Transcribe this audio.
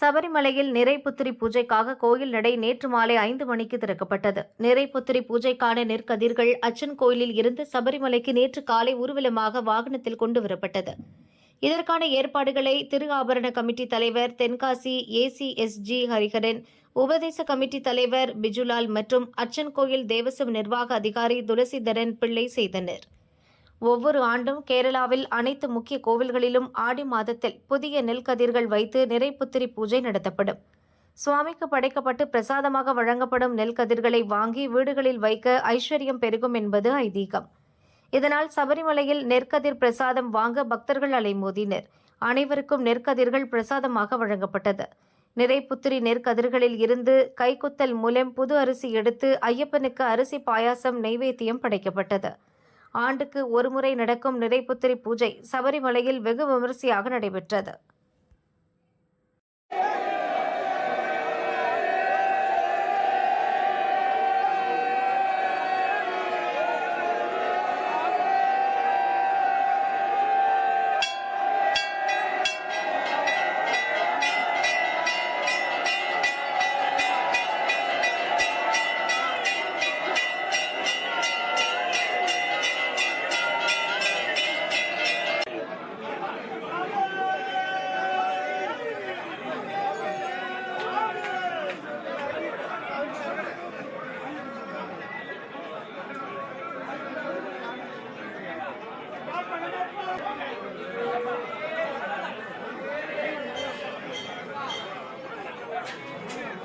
சபரிமலையில் நிறைப்புத்திரி பூஜைக்காக கோயில் நடை நேற்று மாலை ஐந்து மணிக்கு திறக்கப்பட்டது. நிறைப்புத்திரி பூஜைக்கான நெற்கதிர்கள் அச்சன் கோயிலில் இருந்து சபரிமலைக்கு நேற்று காலை ஊர்வலமாக வாகனத்தில் கொண்டு வரப்பட்டது. இதற்கான ஏற்பாடுகளை திரு ஆபரண கமிட்டி தலைவர் தென்காசி ஏசிஎஸ்ஜி ஹரிஹரன் உபதேச கமிட்டி தலைவர் பிஜுலால் மற்றும் அச்சன் கோயில் தேவசம் நிர்வாக அதிகாரி துளசிதரன் பிள்ளை செய்தனர். ஒவ்வொரு ஆண்டும் கேரளாவில் அனைத்து முக்கிய கோவில்களிலும் ஆடி மாதத்தில் புதிய நெல் கதிர்கள் வைத்து நிறைப்புத்திரி பூஜை நடத்தப்படும். சுவாமிக்கு படைக்கப்பட்டு பிரசாதமாக வழங்கப்படும் நெல் கதிர்களை வாங்கி வீடுகளில் வைக்க ஐஸ்வர்யம் பெருகும் என்பது ஐதீகம். இதனால் சபரிமலையில் நெற்கதிர் பிரசாதம் வாங்க பக்தர்கள் அலைமோதினர். அனைவருக்கும் நெற்கதிர்கள் பிரசாதமாக வழங்கப்பட்டது. நிறைப்புத்திரி நெற்கதிர்களில் இருந்து கைக்குத்தல் மூலம் புது அரிசி எடுத்து ஐயப்பனுக்கு அரிசி பாயாசம் நைவேத்தியம் படைக்கப்பட்டது. ஆண்டுக்கு ஒருமுறை நடக்கும் நிறைபுத்திரி பூஜை சபரிமலையில் வெகு விமரிசையாக நடைபெற்றது.